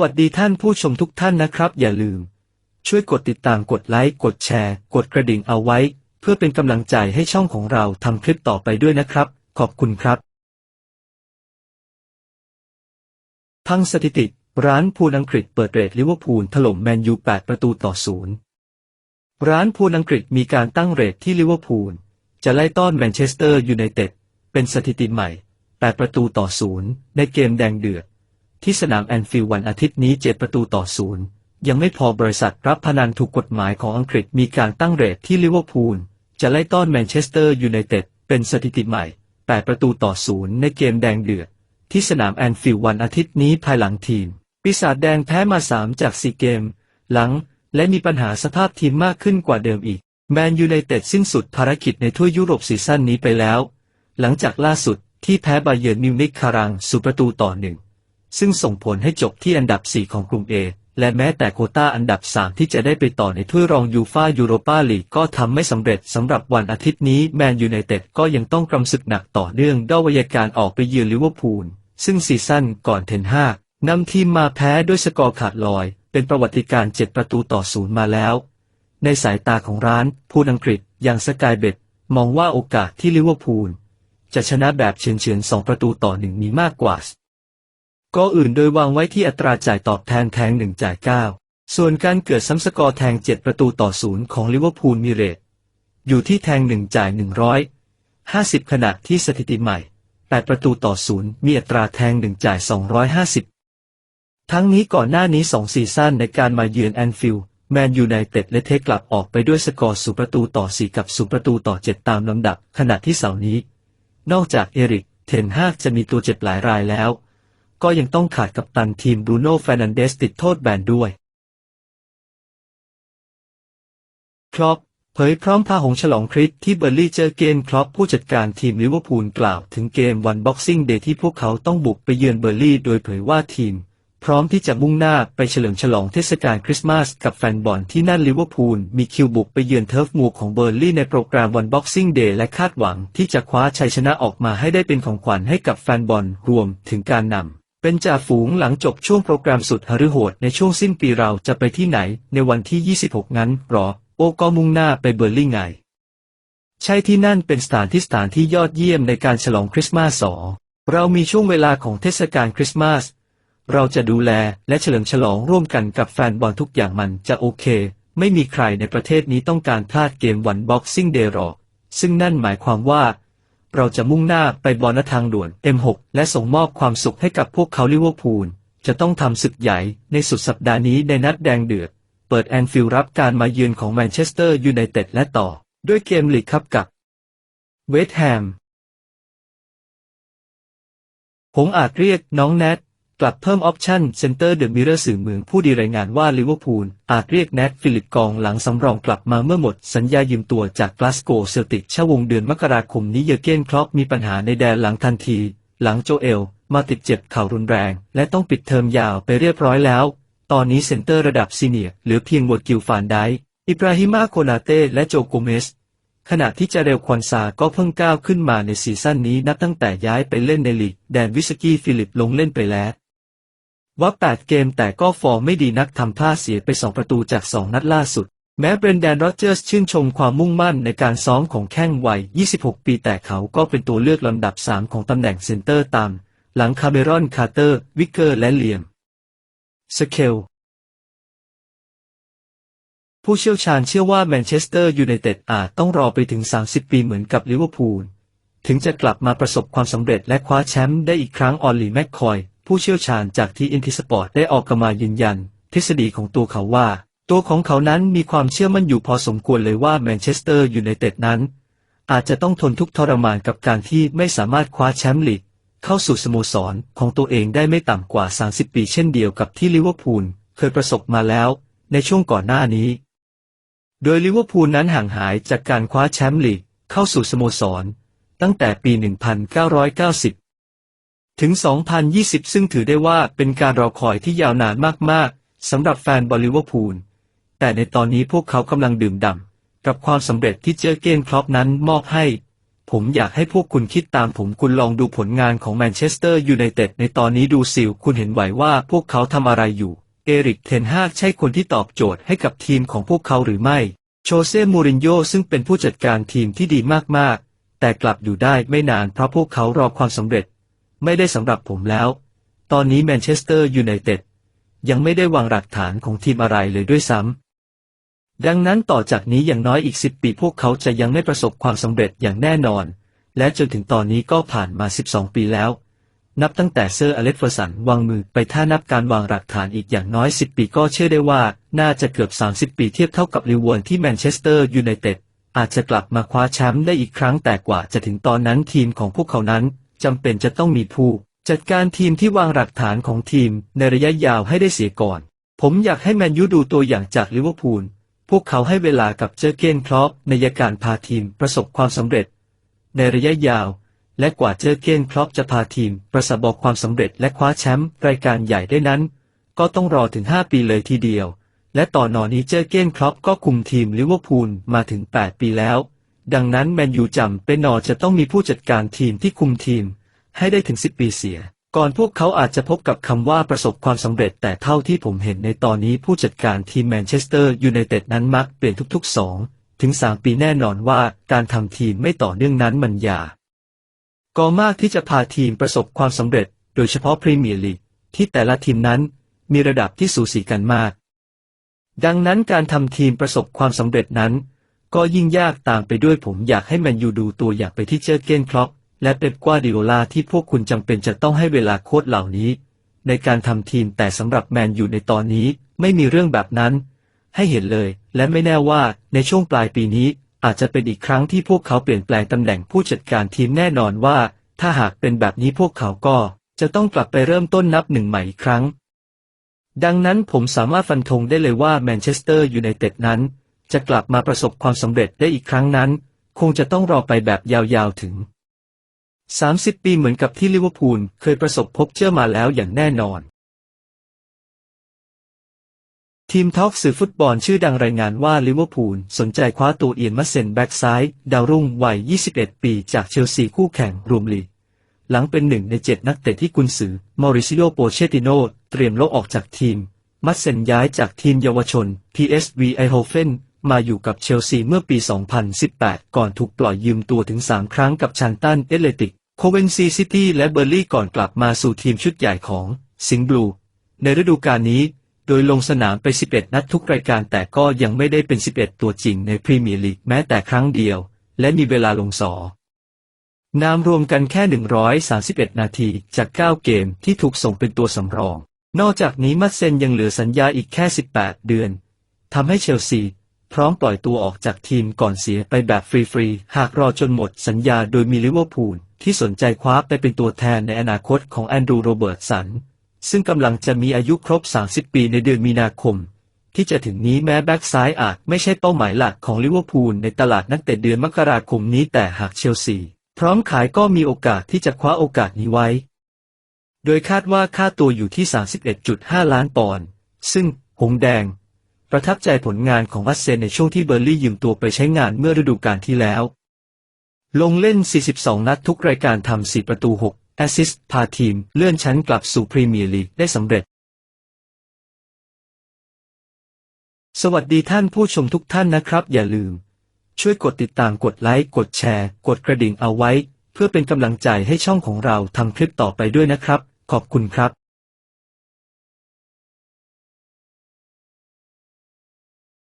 วัสดีท่านผู้ชมทุกท่านนะครับ อย่าลืม ช่วยกดติดตามกดไลค์กดแชร์ กดกระดิ่งเอาไว้ เพื่อเป็นกำลังใจให้ช่องของเราทำคลิปต่อไปด้วยนะครับ ขอบคุณครับทั้งสถิติ ร้านพูลอังกฤษเปิดเรทลิเวอร์พูลถล่มแมนยู 8 ประตูต่อศูนย์ร้านพูลอังกฤษมีการตั้งเรทที่ลิเวอร์พูลจะไล่ต้อนแมนเชสเตอร์ยูไนเต็ดเป็นสถิติใหม่ 8 ประตูต่อศูนย์ในเกมแดงเดือด ที่สนามแอนฟิลด์วันอาทิตย์นี้ 7 ประตูต่อศูนย์ยังไม่พอบริษัทรับพนันถูกกฎหมายของอังกฤษมีการตั้งเรทที่ลิเวอร์พูลจะไล่ต้อนแมนเชสเตอร์ยูไนเต็ดเป็นสถิติใหม่ 8 ประตูต่อศูนย์ในเกมแดงเดือด ที่สนามแอนฟิลด์วันอาทิตย์นี้ภายหลังทีม ปีศาจแดงแพ้มา 3 จาก 4 เกม หลัง และมีปัญหาสภาพทีมมากขึ้นกว่าเดิมอีก แมนยูไนเต็ดสิ้นสุดภารกิจในถ้วยยุโรปซีซั่นนี้ไปแล้ว หลังจากล่าสุดที่แพ้บาเยิร์นมิวนิกคารังสูประตูต่อหนึ่ง ซึ่งส่งผลให้จบที่อันดับ 4 ของกลุ่ม A และแม้แต่โคต้าอันดับ 3 ที่จะได้ไปต่อในถ้วยรองยูฟ่ายูโรปาลีกก็ทำไม่สำเร็จสำหรับวันอาทิตย์นี้แมนยูไนเต็ดก็ยังต้องกำศึกหนักต่อเนื่องด้วยวยการออกไปเยือนลิเวอร์พูล ซึ่งซีซั่นก่อนเทนฮากนำทีมมาแพ้ด้วยสกอร์ขาดลอย เป็นประวัติการณ์7ประตูต่อศูนย์มาแล้ว ในสายตาของร้านพูลอังกฤษอย่างสกายเบ็ดมองว่าโอกาสที่ลิเวอร์พูลจะชนะแบบเฉือนๆสองประตูต่อหนึ่งมีมากกว่า ก็อื่นโดยวางไว้ที่อัตราจ่ายตอบแทนแทงหนึ่งจ่ายเก้าส่วนการเกิดซ้ำสกอร์แทง7ประตูต่อศูนย์ของลิเวอร์พูลมีเรทอยู่ที่แทงหนึ่งจ่าย150ขณะที่สถิติใหม่8ประตูต่อศูนย์มีอัตราแทงหนึ่งจ่าย250ทั้งนี้ก่อนหน้านี้2ซีซั่นในการมาเยือนแอนฟิลด์แมนยูไนเต็ดและเทคกลับออกไปด้วยสกอร์สูประตูต่อ4กับสูประตูต่อ7ตามลำดับขณะที่เสาร์นี้ นอกจากเอริกเทนฮากจะมีตัวเจ็บหลายรายแล้ว ก็ยังต้องขาดกัปตันทีมบรูโน่แฟรนันเดสติดโทษแบนด้วย ครอปเผยพร้อมพาหงฉลองคริสที่เบอร์ลี่เจอเกนครอปผู้จัดการทีมลิเวอร์พูลกล่าวถึงเกมวันบ็อกซิ่งเดย์ที่พวกเขาต้องบุกไปเยือนเบอร์ลี่โดยเผยว่าทีม พร้อมที่จะมุ่งหน้าไปเฉลิมฉลองเทศกาลคริสต์มาสกับแฟนบอลที่นั่นลิเวอร์พูลมีคิวบุกไปเยือนเทิร์ฟมูของเบอร์ลี่ในโปรแกรมวันบ็อกซิ่งเดย์และคาดหวังที่จะคว้าชัยชนะออกมาให้ได้เป็นของขวัญให้กับแฟนบอลรวมถึงการนำ เป็นจ่าฝูงหลังจบช่วงโปรแกรมสุดหฤโหดในช่วงสิ้นปีเราจะไปที่ไหน ในวันที่ 26 งั้นหรอ โอก็มุ่งหน้าไปเบอร์ลิงไง ใช่ที่นั่นเป็นสถานที่สถานที่ยอดเยี่ยมในการฉลองคริสต์มาสสอเรามีช่วงเวลาของเทศกาลคริสต์มาส เราจะดูแลและเฉลิมฉลองร่วมกันกับแฟนบอลทุกอย่างมันจะโอเค ไม่มีใครในประเทศนี้ต้องการพลาดเกมวันบ็อกซิ่งเดย์หรอก ซึ่งนั่นหมายความว่า เราจะมุ่งหน้าไปบอลทางด่วน M6 และส่งมอบความสุขให้กับพวกเขาลิเวอร์พูล จะต้องทำศึกใหญ่ในสุดสัปดาห์นี้ในนัดแดงเดือด เปิดแอนฟิลด์รับการมาเยือนของแมนเชสเตอร์ยูไนเต็ดและต่อ ด้วยเกมลีกคัพกับเวสต์แฮมหงอาจเรียกน้องแนท กลับเพิ่มออปชั่นเซนเตอร์เดอะมิเรอร์สื่อเมืองผู้ดีรายงานว่าลิเวอร์พูลอาจเรียกแนทฟิลิปกองหลังสำรองกลับมาเมื่อหมดสัญญายืมตัวจากกลาสโกเซลติกชาวงเดือนมกราคมนี้เยอร์เกนครอปมีปัญหาในแดนหลังทันที หลังโจเอล มาติดเจ็บเข่ารุนแรง และต้องปิดเทอมยาวไปเรียบร้อยแล้ว ตอนนี้เซนเตอร์ระดับซีเนียร์เหลือเพียงวอร์กิลฟานไดอิบราฮิมาโคนาเต้และโจโกเมสขณะที่จาเรลควันซาก็เพิ่งก้าวขึ้นมาในซีซั่นนี้นับตั้งแต่ย้ายไปเล่นในลีกแดนวิสกี้ฟิลิปลงเล่นไปแล้ว ว่า 8 เกมแต่ก็ฟอร์มไม่ดีนักทำท่าเสียไป 2 ประตูจาก 2 นัดล่าสุด แม้เบรนแดนโรเจอร์สชื่นชมความมุ่งมั่นในการซ้อมของแข้งวัย 26 ปีแต่เขาก็เป็นตัวเลือกลำดับ 3 ของตำแหน่งเซนเตอร์ตาม หลังคาเมรอนคาร์เตอร์ วิกเกอร์และเลียม สเคลผู้เชี่ยวชาญเชื่อว่าแมนเชสเตอร์ยูไนเต็ดอาจต้องรอไปถึง 30 ปีเหมือนกับลิเวอร์พูล ถึงจะกลับมาประสบความสำเร็จและคว้าแชมป์ได้อีกครั้งออลลีแมคคอย ผู้เชี่ยวชาญจากทีอินทิสปอร์ตได้ออกมายืนยัน ทฤษฎีของตัวเขาว่า ตัวของเขานั้นมีความเชื่อมั่นอยู่พอสมควรเลยว่าแมนเชสเตอร์ยูไนเต็ดนั้น อาจจะต้องทนทุกทรมานกับการที่ไม่สามารถคว้าแชมป์ลีกเข้าสู่สโมสรของตัวเองได้ไม่ต่ำกว่า 30 ปีเช่นเดียวกับที่ลิเวอร์พูลเคยประสบมาแล้ว ในช่วงก่อนหน้านี้ โดยลิเวอร์พูลนั้นห่างหายจากการคว้าแชมป์ลีกเข้าสู่สโมสร ตั้งแต่ปี 1990 ถึง 2020 ซึ่งถือได้ว่าเป็นการรอคอยที่ยาวนานมาก ๆ สำหรับแฟนบอลลิเวอร์พูล แต่ในตอนนี้พวกเขากำลังดื่มด่ำกับความสำเร็จที่เจอเกนครอปนั้นมอบให้ ผมอยากให้พวกคุณคิดตามผมคุณลองดูผลงานของแมนเชสเตอร์ยูไนเต็ดในตอนนี้ดูซิลคุณเห็นไหวว่าพวกเขาทำอะไรอยู่ เอริกเทนฮากใช่คนที่ตอบโจทย์ให้กับทีมของพวกเขาหรือไม่ โชเซ่มูรินโญ่ซึ่งเป็นผู้จัดการทีมที่ดีมาก ๆ แต่กลับอยู่ได้ไม่นานเพราะพวกเขารอความสำเร็จ ไม่ได้สำหรับผมแล้ว ตอนนี้แมนเชสเตอร์ยูไนเต็ดยังไม่ได้วางหลักฐานของทีมอะไรเลยด้วยซ้ำ ดังนั้นต่อจากนี้อย่างน้อยอีก 10 ปีพวกเขาจะยังไม่ประสบความสำเร็จอย่างแน่นอน และจนถึงตอนนี้ก็ผ่านมา 12 ปีแล้ว นับตั้งแต่เซอร์อเล็กฟอร์สันวางมือไปถ้านับการวางหลักฐานอีกอย่างน้อย 10 ปีก็เชื่อได้ว่าน่าจะเกือบ 30 ปีเทียบเท่ากับลิวอร์ที่แมนเชสเตอร์ยูไนเต็ดอาจจะกลับมาคว้าแชมป์ได้อีกครั้งแต่กว่าจะถึงตอนนั้นทีมของพวกเขานั้น จำเป็นจะต้องมีผู้ จัดการทีมที่วางหลักฐานของทีมในระยะยาวให้ได้เสียก่อน ผมอยากให้แมนยูดูตัวอย่างจากลิเวอร์พูล พวกเขาให้เวลากับเจอเกนคลอปในการพาทีมประสบความสำเร็จ ในระยะยาว และกว่าเจอเกนคลอปจะพาทีมประสบความสำเร็จและคว้าแชมป์รายการใหญ่ได้นั้น ก็ต้องรอถึง 5 ปีเลยทีเดียวและต่อนอนี้เจอเกนคลอปก็คุมทีมลิเวอร์พูลมาถึง 8 ปีแล้ว ดังนั้นแมนยูจำเป็นนอจะต้องมีผู้จัดการทีมที่คุมทีม ให้ได้ถึง10ปีเสีย ก่อนพวกเขาอาจจะพบกับคำว่าประสบความสำเร็จแต่เท่าที่ผมเห็นในตอนนี้ผู้จัดการทีมแมนเชสเตอร์ยูไนเต็ดนั้นมักเปลี่ยนทุกๆ2ถึง3ปีแน่นอนว่าการทำทีมไม่ต่อเนื่องนั้นมันยากก็มากที่จะพาทีมประสบความสำเร็จ โดยเฉพาะพรีเมียร์ลีกที่แต่ละทีมนั้นมีระดับที่สูสีกันมาก ดังนั้นการทำทีมประสบความสำเร็จนั้น ก็ยิ่งยากตามไปด้วยผมอยากให้แมนยูดูตัวอย่างไปที่เจอร์เกนคล็อปและเป๊ปกวาดิโอลาที่พวกคุณจำเป็นจะต้องให้เวลาโค้ชเหล่านี้ ในการทำทีมแต่สำหรับแมนยูในตอนนี้ไม่มีเรื่องแบบนั้น ให้เห็นเลย และไม่แน่ว่าในช่วงปลายปีนี้ อาจจะเป็นอีกครั้งที่พวกเขาเปลี่ยนแปลงตำแหน่งผู้จัดการทีมแน่นอนว่า ถ้าหากเป็นแบบนี้พวกเขาก็จะต้องกลับไปเริ่มต้นนับหนึ่งใหม่อีกครั้ง ดังนั้นผมสามารถฟันธงได้เลยว่าแมนเชสเตอร์ยูไนเต็ดนั้น จะกลับมาประสบความสำเร็จได้อีกครั้งนั้น คงจะต้องรอไปแบบยาวๆถึง 30 ปีเหมือนกับที่ลิเวอร์พูลเคยประสบพบเจอมาแล้วอย่างแน่นอน ทีมท็อกสื่อฟุตบอลชื่อดังรายงานว่าลิเวอร์พูลสนใจคว้าตัวเอียนมัสเซนแบ็กซ้ายดาวรุ่งวัย 21 ปีจากเชลซีคู่แข่งรวมลีกหลังเป็นหนึ่งในเจ็ดนักเตะที่กุนซือมอริซิโอโปเชติโนเตรียมลบออกจากทีม มัสเซนย้ายจากทีมเยาวชน PSV Eindhoven มาอยู่กับเชลซีเมื่อปี 2018 ก่อนถูกปล่อยยืมตัวถึง 3 ครั้งกับชันตันเอเลติก โคเวนซีซิตี้และเบอร์ลี่ก่อนกลับมาสู่ทีมชุดใหญ่ของสิงห์บลูในฤดูกาลนี้ โดยลงสนามไป 11 นัดทุกรายการแต่ก็ยังไม่ได้เป็น 11 ตัวจริงในพรีเมียร์ลีกแม้แต่ครั้งเดียว และมีเวลาลงสอนามรวมกันแค่ 131 นาทีจาก 9 เกมที่ถูกส่งเป็นตัวสำรอง นอกจากนี้มัดเซนยังเหลือสัญญาอีกแค่ 18 เดือนทำให้เชลซี พร้อมปล่อยตัวออกจากทีมก่อนเสียไปแบบฟรีๆ หากรอจนหมดสัญญาโดยมีลิเวอร์พูลที่สนใจคว้าไปเป็นตัวแทนในอนาคตของแอนดรูโรเบิร์ตสัน ซึ่งกำลังจะมีอายุครบ 30 ปีในเดือนมีนาคม ที่จะถึงนี้แม้แบ็กซ้ายอาจไม่ใช่เป้าหมายหลักของลิเวอร์พูลในตลาดนักเตะเดือนมกราคมนี้แต่หากเชลซีพร้อมขายก็มีโอกาสที่จะคว้าโอกาสนี้ไว้ โดยคาดว่าค่าตัวอยู่ที่ 31.5 ล้านปอนด์ซึ่งหงแดง ประทับใจผลงานของวัตเซนในช่วงที่เบอร์ลี่ยืมตัวไปใช้งานเมื่อฤดูกาลที่แล้ว ลงเล่น 42 นัดทุกรายการทำ 4 ประตู 6 แอสซิสต์ พาทีม เลื่อนชั้นกลับสู่พรีเมียร์ลีกได้สำเร็จ สวัสดีท่านผู้ชมทุกท่านนะครับ อย่าลืม ช่วยกดติดตามกดไลค์ กดแชร์ กดกระดิ่งเอาไว้ เพื่อเป็นกำลังใจให้ช่องของเราทำคลิปต่อไปด้วยนะครับ ขอบคุณครับ